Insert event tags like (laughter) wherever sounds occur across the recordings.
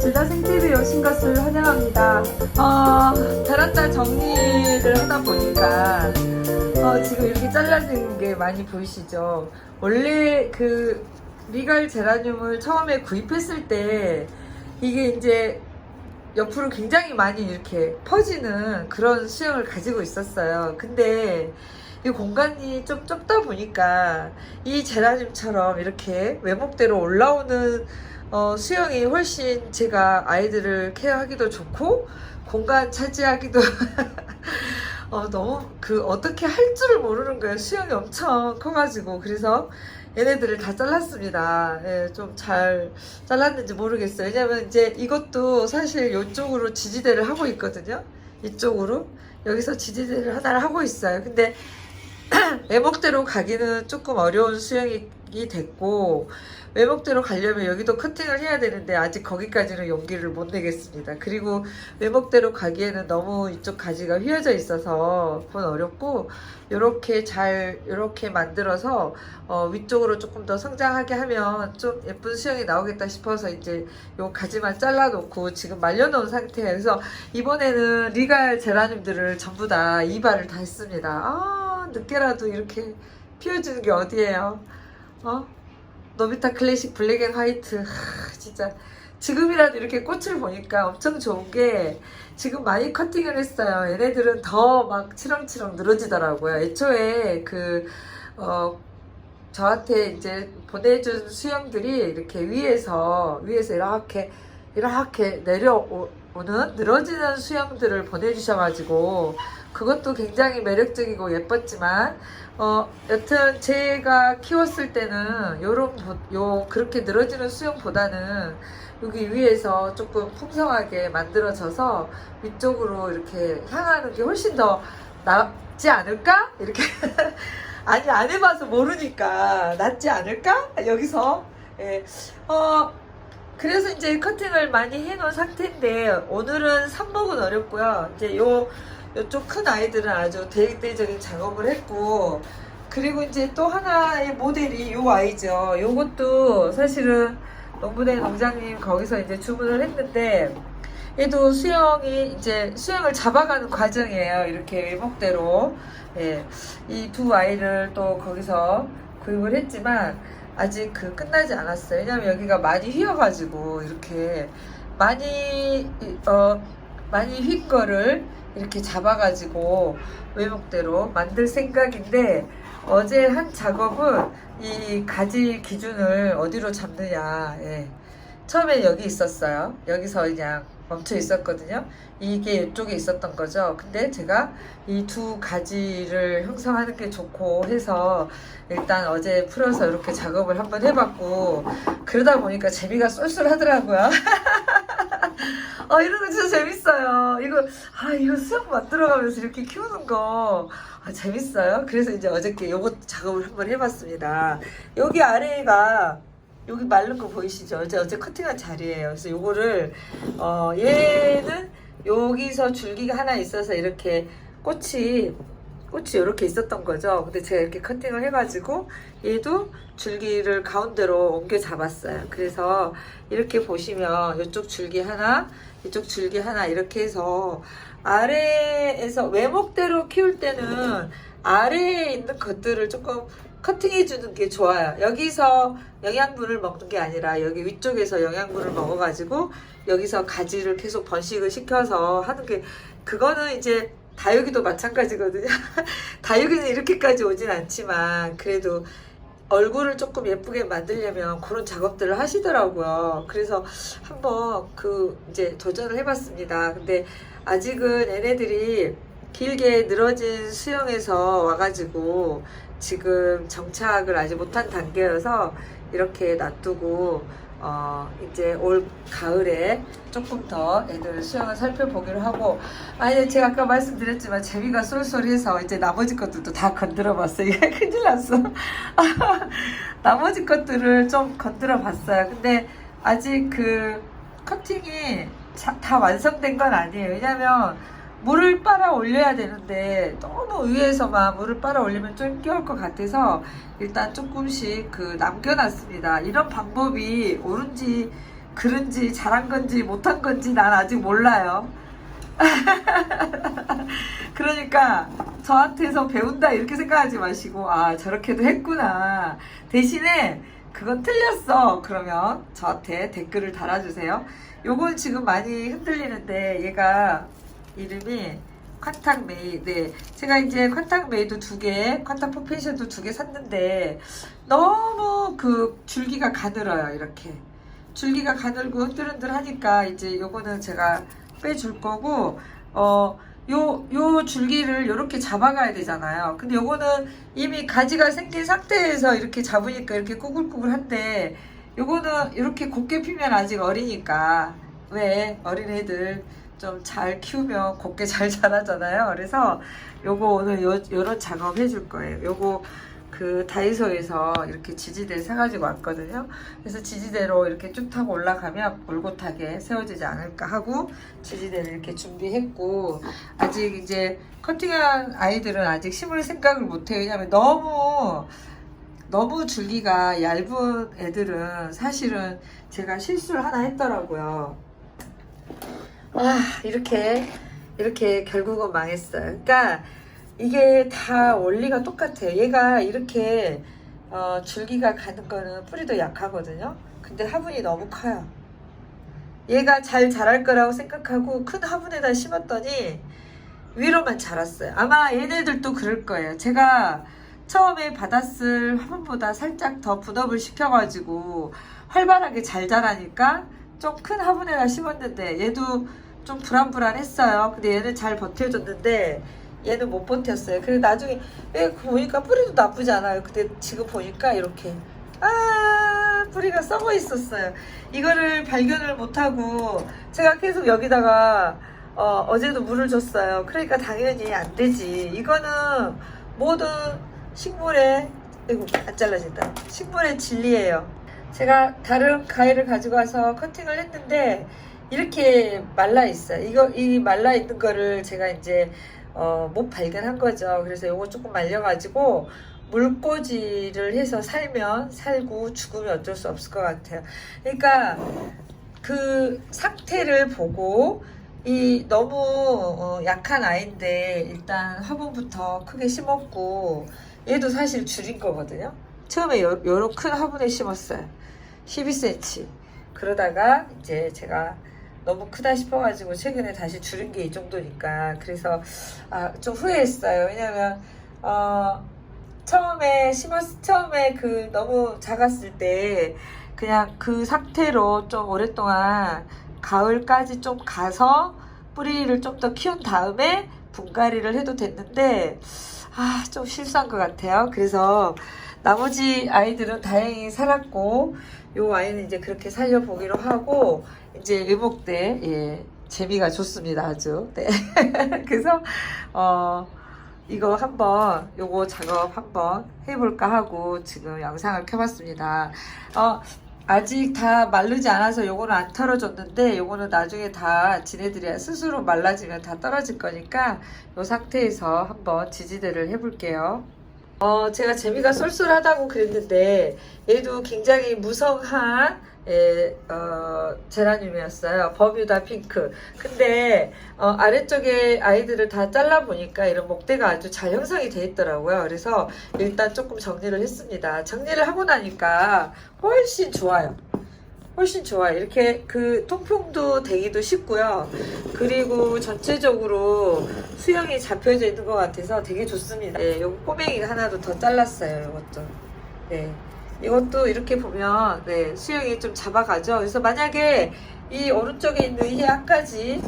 질다 생TV에 오신 것을 환영합니다. 어, 베란다 정리를 하다 보니까 어, 지금 이렇게 잘라진 게 많이 보이시죠? 원래 그 리갈 제라늄을 처음에 구입했을 때 이게 이제 옆으로 굉장히 많이 이렇게 퍼지는 그런 수영을 가지고 있었어요. 근데 이 공간이 좀 좁다 보니까 이 제라늄처럼 이렇게 외목대로 올라오는 어, 수영이 훨씬 제가 아이들을 케어하기도 좋고 공간 차지하기도 (laughs) 어, 너무 그 어떻게 할 줄을 모르는 거예요. 수영이 엄청 커가지고 그래서 얘네들을 다 잘랐습니다. 예, 좀 잘 잘랐는지 모르겠어요. 왜냐면 이제 이것도 사실 이쪽으로 지지대를 하고 있거든요. 이쪽으로 여기서 지지대를 하나를 하고 있어요. 근데 외목대로 가기는 조금 어려운 수영이 됐고 외목대로 가려면 여기도 커팅을 해야 되는데 아직 거기까지는 용기를 못 내겠습니다. 그리고 외목대로 가기에는 너무 이쪽 가지가 휘어져 있어서 그건 어렵고 이렇게 잘 이렇게 만들어서 어, 위쪽으로 조금 더 성장하게 하면 좀 예쁜 수영이 나오겠다 싶어서 이제 요 가지만 잘라놓고 지금 말려놓은. 그래서 이번에는 리갈 제라늄들을 전부 다 이발을 다 했습니다. 아 늦게라도 이렇게 피워주는 게 어디예요? 어? 노비타 클래식 블랙 앤 화이트 하, 진짜 지금이라도 이렇게 꽃을 보니까 엄청 좋은 게 지금 많이 커팅을 했어요. 얘네들은 더 막 치렁치렁 늘어지더라고요. 애초에 그 어, 저한테 이제 보내준 수영들이 이렇게 위에서 위에서 이렇게 이렇게 내려오 는 늘어지는 수영들을 보내주셔가지고 그것도 굉장히 매력적이고 예뻤지만 어 여튼 제가 키웠을 때는 요런 보- 요 그렇게 늘어지는 수영보다는 여기 위에서 조금 풍성하게 만들어져서 위쪽으로 이렇게 향하는 게 훨씬 더 낫지 않을까? 이렇게. (laughs) 아니 안 해봐서 모르니까. 낫지 않을까? 여기서. 예. 어 그래서 이제 커팅을 많이 해놓은 상태인데 오늘은 삽목은 어렵고요. 이제 요 요쪽 큰 아이들은 아주 대대적인 작업을 했고 그리고 이제 또 하나의 모델이 요 아이죠. 요것도 사실은 농부대 농장님 거기서 이제 주문을 했는데 얘도 수영이 이제 수영을 잡아가는 과정이에요. 이렇게 외목대로. 예, 이 두 아이를 또 거기서 구입을 했지만 아직 그 끝나지 않았어요. 왜냐면 여기가 많이 휘어가지고 이렇게 많이 어 많이 휜 거를 이렇게 잡아가지고 외목대로 만들 생각인데 어제 한 작업은 이 가지 기준을 어디로 잡느냐. 예. 처음에 여기 있었어요. 여기서 그냥 멈춰 있었거든요. 이게 이쪽에 있었던 거죠. 근데 제가 이 두 가지를 형성하는 게 좋고 해서 일단 어제 풀어서 이렇게 작업을 한번 해봤고 그러다 보니까 재미가 쏠쏠하더라고요. (laughs) 어 이런 거 진짜 재밌어요. 이거 아 이거 수영 만들어가면서 이렇게 키우는 거 아, 재밌어요. 그래서 이제 어저께 요거 작업을 한번 해봤습니다. 여기 아래가 여기 마른 거 보이시죠? 어제 어제 커팅한 자리예요. 그래서 요거를 어 얘는 여기서 줄기가 하나 있어서 이렇게 꽃이 꽃이 이렇게 있었던 거죠. 근데 제가 이렇게 커팅을 해가지고 얘도 줄기를 가운데로 옮겨 잡았어요. 그래서 이렇게 보시면 이쪽 줄기 하나, 이쪽 줄기 하나 이렇게 해서 아래에서 외목대로 키울 때는 아래에 있는 것들을 조금 커팅해 주는 게 좋아요. 여기서 영양분을 먹는 게 아니라 여기 위쪽에서 영양분을 먹어가지고 여기서 가지를 계속 번식을 시켜서 하는 게 그거는 이제 다육이도 마찬가지거든요. (laughs) 다육이는 이렇게까지 오진 않지만 그래도 얼굴을 조금 예쁘게 만들려면 그런 작업들을 하시더라고요. 그래서 한번 그 이제 도전을 해봤습니다. 근데 아직은 얘네들이 길게 늘어진 수영에서 와가지고 지금 정착을 아직 못한 단계여서 이렇게 놔두고 어 이제 올 가을에 조금 더 애들 수영을 살펴보기로 하고 아니 제가 아까 말씀드렸지만 재미가 쏠쏠해서 이제 나머지 것들도 다 건드려 봤어요. 이게 (laughs) 큰일 났어. (laughs) 나머지 것들을 좀 건드려 봤어요. 근데 아직 그 커팅이 자- 다 완성된 건 아니에요. 왜냐면 물을 빨아 올려야 되는데 너무 위에서만 물을 빨아 올리면 좀 힘겨울 것 같아서 일단 조금씩 그 남겨놨습니다. 이런 방법이 옳은지 그런지 잘한 건지 못한 건지 난 아직 몰라요. (laughs) 그러니까 저한테서 배운다 이렇게 생각하지 마시고 아 저렇게도 했구나 대신에 그건 틀렸어 그러면 저한테 댓글을 달아주세요 요건 지금 많이 흔들리는데 얘가 이름이 퀀탁 메이. 네 제가 이제 퀀탁 메이도 두개 퀀탁 포페이션도 두 개 샀는데 너무 그 줄기가 가늘어요 이렇게. 줄기가 가늘고 흔들흔들 하니까 이제 요거는 제가 빼줄 거고 어 요, 요 줄기를 이렇게 잡아가야 되잖아요. 근데 요거는 이미 가지가 생긴 상태에서 이렇게 잡으니까 이렇게 꾸글꾸글한데 요거는 이렇게 곱게 피면 아직 어리니까. 왜? 어린애들 좀 잘 키우면 곱게 잘 자라잖아요. 그래서 요거 오늘 요, 요런 작업 해줄 거예요. 요거 그 다이소에서 이렇게 지지대 사가지고 왔거든요. 그래서 지지대로 이렇게 쭉 타고 올라가면 올곧하게 세워지지 않을까 하고 지지대를 이렇게 준비했고 아직 이제 커팅한 아이들은 아직 심을 생각을 못해요. 왜냐면 너무 너무 줄기가 얇은 애들은 사실은 제가 실수를 하나 했더라고요. 아 이렇게 이렇게 결국은 망했어요. 그러니까 이게 다 원리가 똑같아요. 얘가 이렇게 어, 줄기가 가는 거는 뿌리도 약하거든요. 근데 화분이 너무 커요. 얘가 잘 자랄 거라고 생각하고 큰 화분에다 심었더니 위로만 자랐어요. 아마 얘네들도 그럴 거예요. 제가 처음에 받았을 화분보다 살짝 더 분업을 시켜가지고 활발하게 잘 자라니까 좀 큰 화분에다 심었는데 얘도 좀 불안불안했어요. 근데 얘는 잘 버텨줬는데 얘는 못 버텼어요. 그래서 나중에 왜 보니까 뿌리도 나쁘지 않아요. 근데 지금 보니까 이렇게 아 뿌리가 썩어 있었어요. 이거를 발견을 못하고 제가 계속 여기다가 어, 어제도 물을 줬어요. 그러니까 당연히 안 되지. 이거는 모든 식물의 이고 안 잘라진다. 식물의 진리예요. 제가 다른 가위를 가지고 와서 커팅을 했는데 이렇게 말라 있어요. 이거 이 말라 있는 거를 제가 이제 어, 못 발견한 거죠. 그래서 요거 조금 말려가지고 물꽂이를 해서 살면 살고 죽으면 어쩔 수 없을 것 같아요. 그러니까 그 상태를 보고 이 너무 어, 약한 아이인데 일단 화분부터 크게 심었고 얘도 사실 줄인 거거든요. 처음에 요, 요런 큰 화분에 심었어요. 12cm. 그러다가 이제 제가 너무 크다 싶어가지고 최근에 다시 줄인 게 이 정도니까 그래서 아, 좀 후회했어요. 왜냐면 어, 처음에 심었 처음에 그 너무 작았을 때 그냥 그 상태로 좀 오랫동안 가을까지 좀 가서 뿌리를 좀 더 키운 다음에 분갈이를 해도 됐는데 아 좀 실수한 것 같아요. 그래서 나머지 아이들은 다행히 살았고 요 아이는 이제 그렇게 살려보기로 하고 이제 때 예, 재미가 좋습니다 아주. 네. (laughs) 그래서 어 이거 한번 요거 작업 한번 해볼까 하고 지금 영상을 켜봤습니다. 어 아직 다 마르지 않아서 요거는 안 털어줬는데 요거는 나중에 다 지네들이 스스로 말라지면 다 떨어질 거니까 요 상태에서 한번 지지대를 해볼게요 어, 제가 재미가 쏠쏠하다고 그랬는데 얘도 굉장히 무성한 예, 어, 제라늄이었어요. 버뮤다 핑크. 근데 어, 아래쪽에 아이들을 다 잘라보니까 이런 목대가 아주 잘 형성이 돼 있더라고요. 그래서 일단 조금 정리를 했습니다. 정리를 하고 나니까 훨씬 좋아요. 훨씬 좋아요. 이렇게 그 통풍도 되기도 쉽고요. 그리고 전체적으로 수영이 잡혀져 있는 것 같아서 되게 좋습니다. 네, 요거 꼬맹이 하나도 더 잘랐어요. 이것도. 네. 이것도 이렇게 보면 네, 수영이 좀 잡아가죠. 그래서 만약에 이 오른쪽에 있는 이 한 가지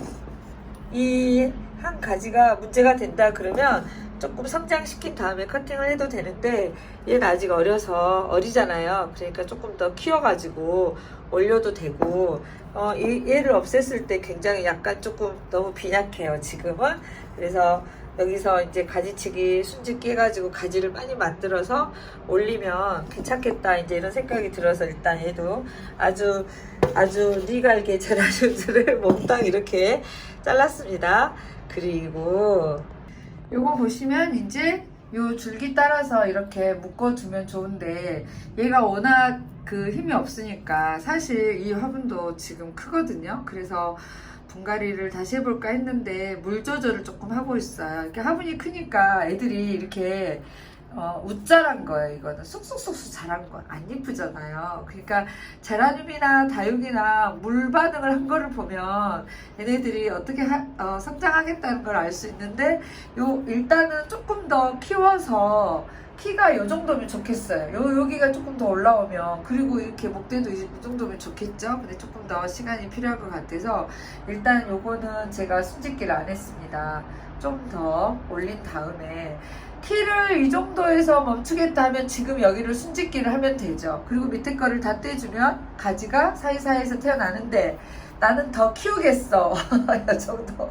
이 한 가지가 문제가 된다 그러면 조금 성장시킨 다음에 커팅을 해도 되는데 얘는 아직 어려서 어리잖아요. 그러니까 조금 더 키워가지고 올려도 되고 어, 이, 얘를 없앴을 때 굉장히 약간 조금 너무 빈약해요. 지금은 그래서 여기서 이제 가지치기 순지 깨가지고 가지를 많이 만들어서 올리면 괜찮겠다 이제 이런 생각이 들어서 일단 얘도 아주 아주 니갈게 제라늄들을 몽땅 이렇게 잘랐습니다. 그리고 요거 보시면 이제 요 줄기 따라서 이렇게 묶어두면 좋은데 얘가 워낙 그 힘이 없으니까 사실 이 화분도 지금 크거든요. 그래서 분갈이를 다시 해볼까 했는데 물 조절을 조금 하고 있어요. 이렇게 화분이 크니까 애들이 이렇게 어, 웃자란 거예요. 이거는 쑥쑥쑥쑥 자란 거안 이쁘잖아요. 그러니까 제라늄이나 다육이나 물 반응을 한 거를 보면 얘네들이 어떻게 하- 어, 성장하겠다는 걸 알 수 있는데 요 일단은 조금 더 키워서 키가 요 정도면 좋겠어요. 요 여기가 조금 더 올라오면 그리고 이렇게 목대도 이 정도면 좋겠죠. 근데 조금 더 시간이 필요할 것 같아서 일단 요거는 제가 순짓기를 안 했습니다. 좀 더 올린 다음에 키를 이 정도에서 멈추겠다 하면 지금 여기를 순짓기를 하면 되죠. 그리고 밑에 거를 다 떼주면 가지가 사이사이에서 태어나는데 나는 더 키우겠어. (laughs) 이 정도.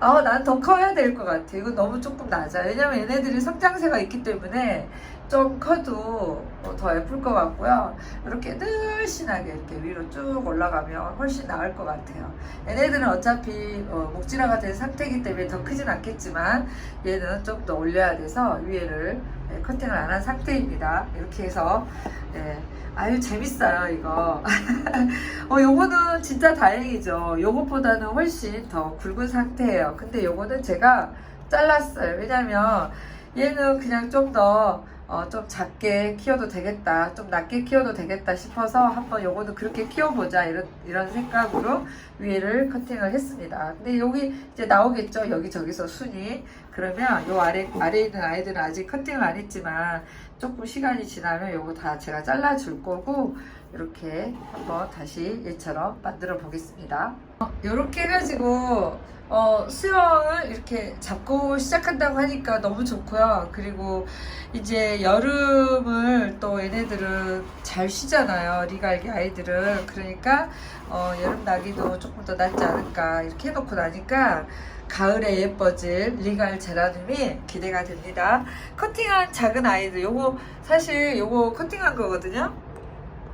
아, 난 더 커야 될 것 같아. 이거 너무 조금 낮아. 왜냐면 얘네들이 성장세가 있기 때문에 좀 커도 어, 더 예쁠 것 같고요. 이렇게 늘씬하게 이렇게 위로 쭉 올라가면 훨씬 나을 것 같아요. 얘네들은 어차피 어, 목질화가 된 상태이기 때문에 더 크진 않겠지만 얘는 좀 더 올려야 돼서 위에를 예, 커팅을 안 한 상태입니다. 이렇게 해서 예, 아유 재밌어요 이거. (laughs) 어 요거는 진짜 다행이죠. 요것보다는 훨씬 더 굵은 상태예요. 근데 요거는 제가 잘랐어요. 왜냐면 얘는 그냥 좀더 어, 좀 작게 키워도 되겠다, 좀 낮게 키워도 되겠다 싶어서 한번 요거는 그렇게 키워보자 이런 이런 생각으로 위에를 커팅을 했습니다. 근데 여기 이제 나오겠죠, 여기 저기서 순이. 그러면 요 아래 아래에 있는 아이들은 아직 커팅을 안 했지만 조금 시간이 지나면 요거 다 제가 잘라줄 거고 이렇게 한번 다시 얘처럼 만들어 보겠습니다. 이렇게 해가지고 어, 수영을 이렇게 잡고 시작한다고 하니까 너무 좋고요. 그리고 이제 여름을 또 얘네들은 잘 쉬잖아요. 리갈기 아이들은. 그러니까 어, 여름 나기도 조금 더 낫지 않을까 이렇게 해놓고 나니까 가을에 예뻐질 리갈 제라늄이 기대가 됩니다. 커팅한 작은 아이들 요거 사실 요거 커팅한 거거든요.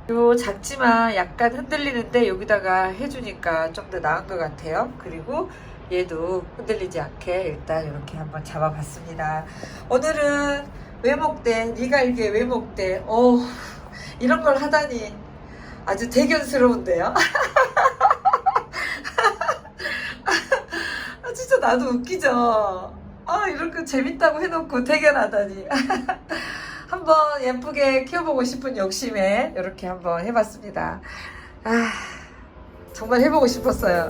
요 작지만 약간 흔들리는데 여기다가 해주니까 좀 더 나은 것 같아요. 그리고 얘도 흔들리지 않게 일단 이렇게 한번 잡아봤습니다. 오늘은 외목대, 니갈개 외목대, 오 이런 걸 하다니 아주 대견스러운데요. (laughs) 아, 진짜 나도 웃기죠. 아거 재밌다고 해놓고 대견하다니. (laughs) 한번 예쁘게 키워보고 싶은 욕심에 이렇게 한번 해봤습니다. 아, 정말 해보고 싶었어요.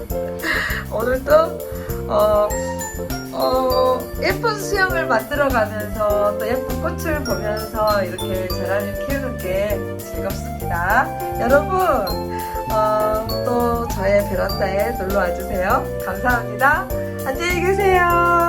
(laughs) 오늘도 어, 어, 예쁜 수영을 만들어가면서 또 예쁜 꽃을 보면서 이렇게 제라늄 키우는 게 즐겁습니다. 여러분, 어, 또 저의 베란다에 놀러 와 주세요. 감사합니다. 안녕히 계세요.